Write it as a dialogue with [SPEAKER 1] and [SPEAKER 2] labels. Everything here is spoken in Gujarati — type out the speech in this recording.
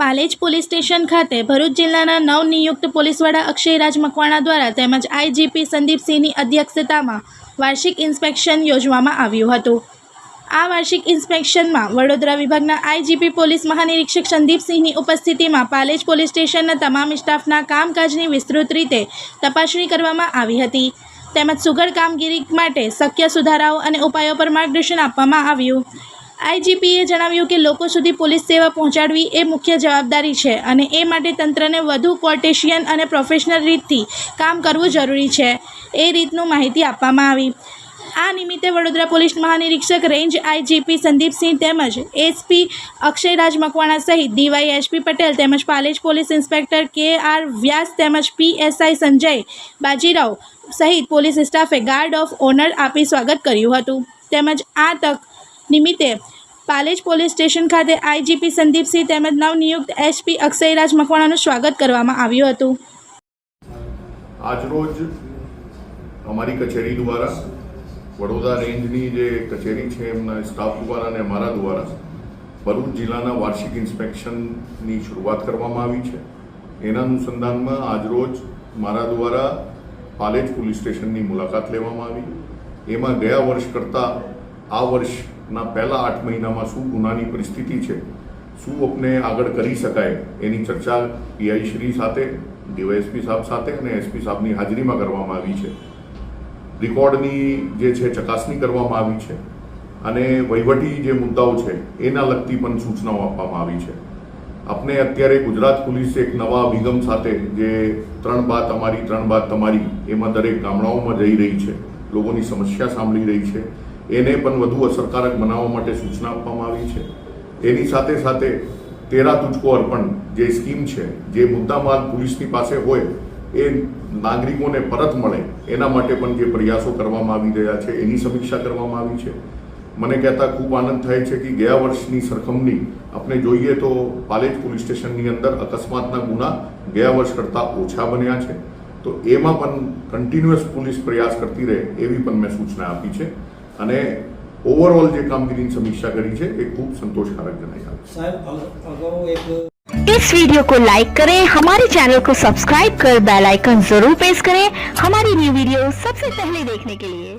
[SPEAKER 1] પાલેજ પોલીસ સ્ટેશન ખાતે ભરૂચ જિલ્લાના નવનિયુક્ત પોલીસવડા અક્ષયરાજ મકવાણા દ્વારા તેમજ આઈજીપી સંદીપસિંહની અધ્યક્ષતામાં વાર્ષિક ઇન્સ્પેક્શન યોજવામાં આવ્યું હતું. આ વાર્ષિક ઇન્સ્પેક્શનમાં વડોદરા વિભાગના આઈજીપી પોલીસ મહાનિરીક્ષક સંદીપસિંહની ઉપસ્થિતિમાં પાલેજ પોલીસ સ્ટેશનના તમામ સ્ટાફના કામકાજની વિસ્તૃત રીતે તપાસણી કરવામાં આવી હતી. તેમજ સુઘડ કામગીરી માટે શક્ય સુધારાઓ અને ઉપાયો પર માર્ગદર્શન આપવામાં આવ્યું. આઈજીપીએ જણાવ્યું કે લોકો સુધી પોલીસ સેવા પહોંચાડવી એ મુખ્ય જવાબદારી છે અને એ માટે તંત્રને વધુ કોર્ટેશિયન અને પ્રોફેશનલ રીતથી કામ કરવું જરૂરી છે. એ રીતનું માહિતી આપવામાં આવી. આ નિમિત્તે વડોદરા પોલીસ મહાનિરીક્ષક રેન્જ આઈજીપી સંદીપસિંહ તેમજ એસપી અક્ષયરાજ મકવાણા સહિત ડીવાયએસપી પટેલ તેમજ Palej police inspector K R Vyas તેમજ પીએસઆઈ સંજય બાજીરાવ સહિત પોલીસ સ્ટાફે ગાર્ડ ઓફ ઓનર આપી સ્વાગત કર્યું હતું. તેમજ આ તક નિમિત્તે પાલેજ પોલીસ સ્ટેશન ખાતે આઈજીપી સંદીપસિંહ તેમજ નવનિયુક્ત એસપી અક્ષયરાજ મકવાણાનું સ્વાગત કરવામાં આવ્યું હતું.
[SPEAKER 2] આજરોજ અમારી કચેરી દ્વારા, વડોદરા રેન્જની જે કચેરી છે, એમના સ્ટાફ દ્વારા અને અમારા દ્વારા ભરૂચ જિલ્લાના વાર્ષિક ઇન્સ્પેક્શનની શરૂઆત કરવામાં આવી છે. એના અનુસંધાનમાં આજરોજ મારા દ્વારા પાલેજ પોલીસ સ્ટેશનની મુલાકાત લેવામાં આવી. એમાં ગયા વર્ષ કરતાં આ વર્ષના પહેલા આઠ મહિનામાં શું ગુનાની પરિસ્થિતિ છે? શું આપણે આગળ કરી શકાય? એની ચર્ચા પીઆઈ શ્રી સાથે, ડીવાયએસપી સાહેબ સાથે અને એસપી સાહેબની હાજરીમાં કરવામાં આવી છે. રેકોર્ડની જે છે, ચકાસણી કરવામાં આવી છે અને વહીવટી જે મુદ્દાઓ છે, એના લગતી પણ સૂચનાઓ આપવામાં આવી છે. આપણે અત્યારે ગુજરાત પોલીસ એક નવા અભિગમ સાથે જે ત્રણ બાદ અમારી ત્રણ બાદ તમારી, એમાં દરેક ગામડાઓમાં જઈ રહી છે. લોકોની સમસ્યા સાંભળી રહી છે. એને પણ વધુ અસરકારક બનાવવા માટે સૂચના આપવામાં આવી છે. એની સાથે સાથે તેરા તુચકો અર્પણ જે સ્કીમ છે, જે મુદ્દામાલ પોલીસની પાસે હોય, એ નાગરિકોને પરત મળે, એના માટે પણ જે પ્રયાસો કરવામાં આવી રહ્યા છે, એની સમીક્ષા કરવામાં આવી છે. મને કહેતા ખૂબ આનંદ થાય છે કે ગયા વર્ષની સરખામણી આપણે જોઈએ તો પાલેજ પોલીસ સ્ટેશનની અંદર અકસ્માતના ગુના ગયા વર્ષ કરતાં ઓછા બન્યા છે. તો એમાં પણ કન્ટિન્યુઅસ પોલીસ પ્રયાસ કરતી રહે એવી પણ મેં સૂચના આપી છે. અને ઓવરઓલ જે કામગીરીની સમીક્ષા કરી છે એ ખૂબ સંતોષકારક જણાઈ આવે છે
[SPEAKER 3] સાહેબ અગ- અગાઉ એક
[SPEAKER 4] इस वीडियो को लाइक करें हमारे चैनल को सब्सक्राइब कर बेल आइकन जरूर प्रेस करें हमारी न्यू वीडियो सबसे पहले देखने के लिए